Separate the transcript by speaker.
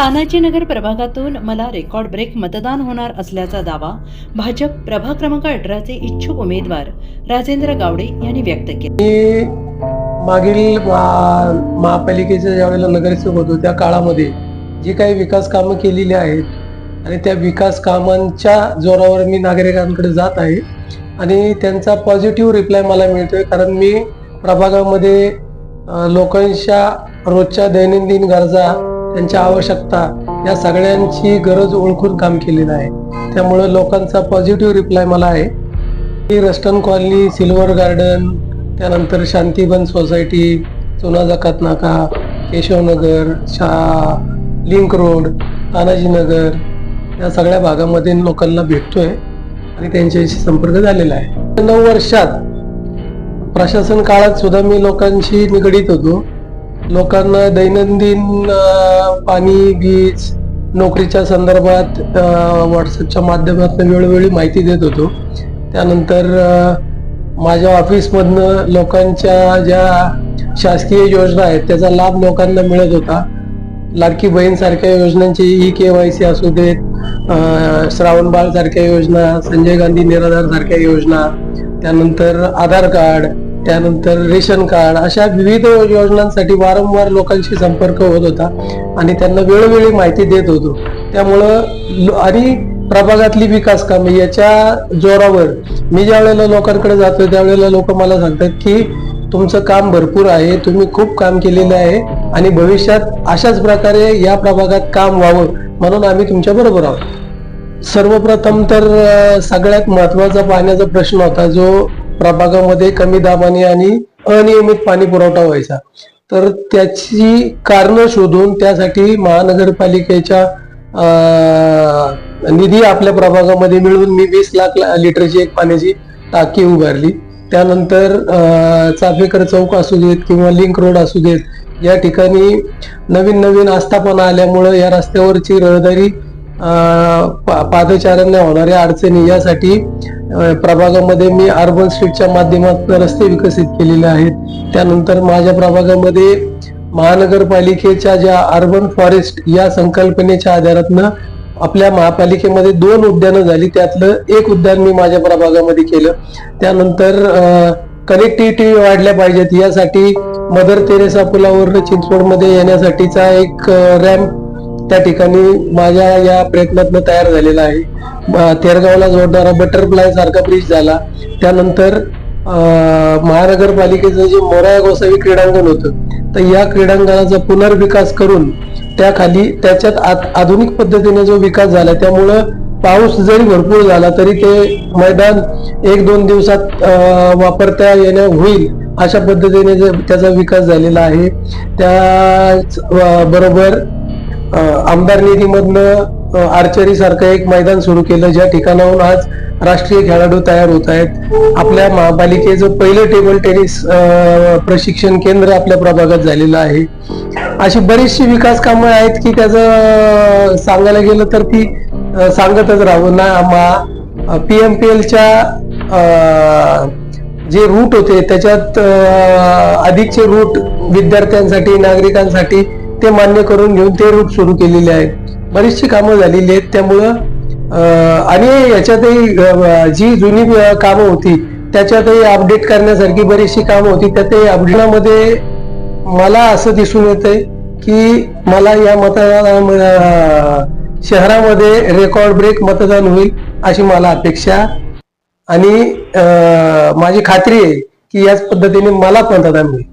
Speaker 1: तानाजीनगर प्रभागातून मला record break मतदान होणार असल्याचा दावा भाजप प्रभाग क्रमांक अठराचे इच्छुक उमेदवार राजेंद्र गावडे यांनी व्यक्त केला.
Speaker 2: मागील मा- महापालिकेच्या ज्यावेळेला नगरसेवक होतो त्या काळामध्ये जी काही विकास कामं केलेली आहेत आणि त्या विकास कामांच्या जोरावर मी नागरिकांकडे जात आहे आणि त्यांचा पॉझिटिव्ह रिप्लाय मला मिळतोय कारण मी प्रभागामध्ये लोकांच्या रोजच्या दैनंदिन गरजा त्यांच्या आवश्यकता या सगळ्यांची गरज ओळखून काम केलेलं आहे. त्यामुळं लोकांचा पॉझिटिव्ह रिप्लाय मला आहे. की रस्टन कॉलनी सिल्वर गार्डन त्यानंतर शांतीवन सोसायटी चुना जकात नाका केशवनगर शा लिंक रोड तानाजीनगर या सगळ्या भागामध्ये लोकांना भेटतोय आणि त्यांच्याशी संपर्क झालेला आहे. नऊ वर्षात प्रशासन काळात सुद्धा मी लोकांशी निगडीत होतो. लोकांना दैनंदिन पाणी वीज नोकरीच्या संदर्भात व्हॉट्सअपच्या माध्यमातून वेळोवेळी माहिती देत होतो. त्यानंतर माझ्या ऑफिसमधनं लोकांच्या ज्या शासकीय योजना आहेत त्याचा लाभ लोकांना मिळत होता. लाडकी बहीण सारख्या योजनांची ई के वाय सी असू देत श्रावणबाळ सारख्या योजना संजय गांधी निराधार सारख्या योजना त्यानंतर आधार कार्ड त्यानंतर रेशन कार्ड अशा विविध योजनांसाठी वारंवार लोकांशी संपर्क होत होता आणि त्यांना वेळोवेळी माहिती देत होतो. त्यामुळं लो- आणि प्रभागातली विकास कामे याच्या जोरावर मी ज्या वेळेला लोकांकडे जातो त्यावेळेला लोक मला सांगतात की तुमचं काम भरपूर आहे तुम्ही खूप काम केलेलं आहे आणि भविष्यात अशाच प्रकारे या प्रभागात काम व्हावं म्हणून आम्ही तुमच्या बरोबर आहोत. सर्वप्रथम तर सगळ्यात महत्त्वाचा पाण्याचा प्रश्न होता जो प्रभागामध्ये कमी दाबाने आणि अनियमित पाणी पुरवठा व्हायचा. तर त्याची कारणं शोधून त्यासाठी महानगरपालिकेच्या निधी आपल्या प्रभागामध्ये मिळून मी वीस लाख लिटरची एक पाण्याची टाकी उभारली. त्यानंतर चाफेकर चौक असू देत किंवा लिंक रोड असू देत या ठिकाणी नवीन नवीन आस्थापना आल्यामुळं या रस्त्यावरची रहदारी पा- पादचाऱ्यांना होणाऱ्या अडचणी यासाठी प्रभागामध्ये मी अर्बन स्ट्रीटच्या माध्यमातून रस्ते विकसित केलेले आहेत. त्यानंतर माझ्या प्रभागामध्ये महानगरपालिकेच्या ज्या अर्बन फॉरेस्ट या संकल्पनेच्या आधारातनं आपल्या महापालिकेमध्ये दोन उद्यानं झाली. त्यातलं एक उद्यान मी माझ्या प्रभागामध्ये केलं. त्यानंतर कनेक्टिव्हिटी वाढल्या पाहिजेत. यासाठी मदर तेरेसा पुलावरनं चिंचवडमध्ये येण्यासाठीचा एक रॅम्प त्या ठिकाणी माझ्या या प्रयत्नातनं तयार झालेला आहे. तेरगावला जोडणारा बटरफ्लाय सारखा ब्रिज झाला. त्यानंतर महानगरपालिकेचं जे मोराया गोसावी क्रीडांगण होतं तर या क्रीडांगणाचा पुनर्विकास करून त्याखाली त्याच्यात आत- आधुनिक पद्धतीने जो विकास झाला त्यामुळं पाऊस जरी भरपूर झाला तरी ते मैदान एक दोन दिवसात वापरता येणं होईल अशा पद्धतीने जे- त्याचा विकास झालेला आहे. त्याच बरोबर आमदार निधीमधनं आर्चरी सारखं एक मैदान सुरू केलं ज्या ठिकाणाहून आज राष्ट्रीय खेळाडू तयार होत आहेत. आपल्या महापालिकेचं पहिलं टेबल टेनिस प्रशिक्षण केंद्र आपल्या प्रभागात झालेलं आहे. अशी बरीचशी विकास कामं आहेत की त्याचं सांगायला गेलं तर ती सांगतच राहू ना पी एम पी एलच्या जे रूट होते त्याच्यात अधिकचे रूट विद्यार्थ्यांसाठी नागरिकांसाठी ते मान्य करून घेऊन ते रूट सुरू केलेले आहेत. बरीचशी कामं झालेली आहेत. त्यामुळं आणि याच्यातही जी जुनी कामं होती त्याच्यातही अपडेट करण्यासारखी बरीचशी कामं होती. त्यातही अपडेटमध्ये मला असं दिसून येतंय की मला या मतदान शहरामध्ये रेकॉर्ड ब्रेक मतदान होईल अशी मला अपेक्षा आणि माझी खात्री आहे की याच पद्धतीने मला मतदान होईल